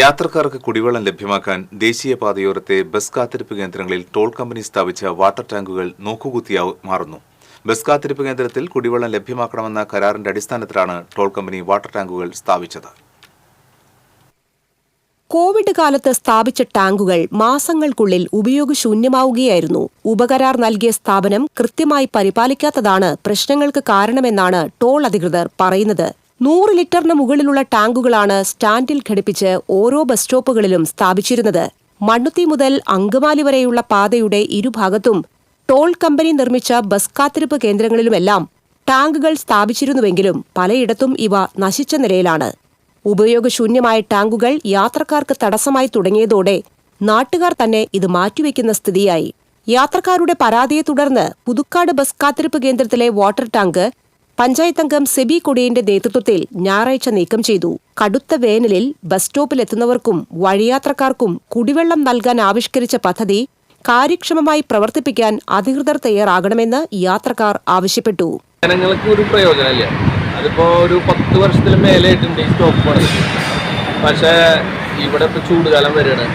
യാത്രക്കാർക്ക് കുടിവെള്ളം ലഭ്യമാക്കാൻ ദേശീയപാതയോരത്തെ ബസ് കാത്തിരിപ്പ് കേന്ദ്രങ്ങളിൽ ടോൾ കമ്പനി സ്ഥാപിച്ച വാട്ടർ ടാങ്കുകൾ നോക്കുകുത്തിയാ മാറുന്നു. ബസ് കാത്തിരിപ്പ് കേന്ദ്രത്തിൽ കുടിവെള്ളം ലഭ്യമാക്കണമെന്ന കരാറിന്റെ അടിസ്ഥാനത്തിലാണ് ടോൾ കമ്പനി വാട്ടർ ടാങ്കുകൾ സ്ഥാപിച്ചത്. കോവിഡ് കാലത്ത് സ്ഥാപിച്ച ടാങ്കുകൾ മാസങ്ങൾക്കുള്ളിൽ ഉപയോഗശൂന്യമാവുകയായിരുന്നു. ഉപകരാർ നൽകിയ സ്ഥാപനം കൃത്യമായി പരിപാലിക്കാത്തതാണ് പ്രശ്നങ്ങൾക്ക് കാരണമെന്നാണ് ടോൾ അധികൃതർ പറയുന്നത്. നൂറ് ലിറ്ററിന് മുകളിലുള്ള ടാങ്കുകളാണ് സ്റ്റാൻഡിൽ ഘടിപ്പിച്ച് ഓരോ ബസ് സ്റ്റോപ്പുകളിലും സ്ഥാപിച്ചിരുന്നത്. മണ്ണുത്തി മുതൽ അങ്കമാലി വരെയുള്ള പാതയുടെ ഇരുഭാഗത്തും ടോൾ കമ്പനി നിർമ്മിച്ച ബസ് കാത്തിരിപ്പ് കേന്ദ്രങ്ങളിലുമെല്ലാം ടാങ്കുകൾ സ്ഥാപിച്ചിരുന്നുവെങ്കിലും പലയിടത്തും ഇവ നശിച്ച നിലയിലാണ്. ഉപയോഗശൂന്യമായ ടാങ്കുകൾ യാത്രക്കാർക്ക് തടസ്സമായി തുടങ്ങിയതോടെ നാട്ടുകാർ തന്നെ ഇത് മാറ്റിവെക്കുന്ന സ്ഥിതിയായി. യാത്രക്കാരുടെ പരാതിയെ തുടർന്ന് പുതുക്കാട് ബസ് കാത്തിരിപ്പ് കേന്ദ്രത്തിലെ വാട്ടർ ടാങ്ക് പഞ്ചായത്ത് അംഗം സെബി കൊടിയന്റെ നേതൃത്വത്തിൽ ഞായറാഴ്ച നീക്കം ചെയ്തു. കടുത്ത വേനലിൽ ബസ് സ്റ്റോപ്പിലെത്തുന്നവർക്കും വഴിയാത്രക്കാർക്കും കുടിവെള്ളം നൽകാൻ ആവിഷ്കരിച്ച പദ്ധതി കാര്യക്ഷമമായി പ്രവർത്തിപ്പിക്കാൻ അധികൃതർ തയ്യാറാകണമെന്ന് യാത്രക്കാർ ആവശ്യപ്പെട്ടു. ജനങ്ങൾക്ക് ഒരു പ്രയോജനമില്ല അതിപ്പോ ഒരു പത്ത് വർഷത്തിൽ മേലെയായിട്ടുണ്ട് ഈ സ്റ്റോപ്പ് പക്ഷേ ഇവിടെ ഇപ്പോൾ ചൂടുകാലം വരികയാണ്.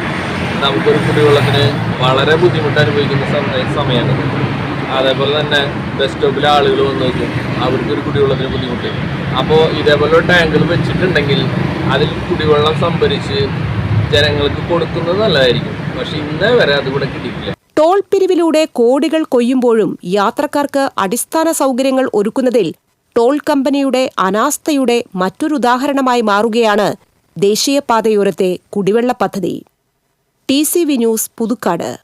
നമുക്കൊരു കുടിവെള്ളത്തിന് വളരെ ബുദ്ധിമുട്ട് അനുഭവിക്കുന്ന സമയ സമയമാണ്. അതേപോലെ തന്നെ ബസ് സ്റ്റോപ്പിലെ ആളുകൾ വന്ന് നോക്കും. അവർക്കൊരു കുടിവെള്ളത്തിന് ബുദ്ധിമുട്ട്. അപ്പോൾ ഇതേപോലെ ടാങ്കിൽ വെച്ചിട്ടുണ്ടെങ്കിൽ അതിൽ കുടിവെള്ളം സംഭരിച്ച് ജനങ്ങൾക്ക് കൊടുക്കുന്നത് നല്ലതായിരിക്കും. പക്ഷെ ഇന്നേ വരെ അതിവിടെ കിട്ടിയിട്ടില്ല. ടോൾ പിരിവിലൂടെ കോടികൾ കൊയ്യുമ്പോഴും യാത്രക്കാർക്ക് അടിസ്ഥാന സൗകര്യങ്ങൾ ഒരുക്കുന്നതിൽ ടോൾ കമ്പനിയുടെ അനാസ്ഥയുടെ മറ്റൊരു ഉദാഹരണമായി മാറുകയാണ് ദേശീയപാതയോരത്തെ കുടിവെള്ള പദ്ധതി. T C V news Puthukkad.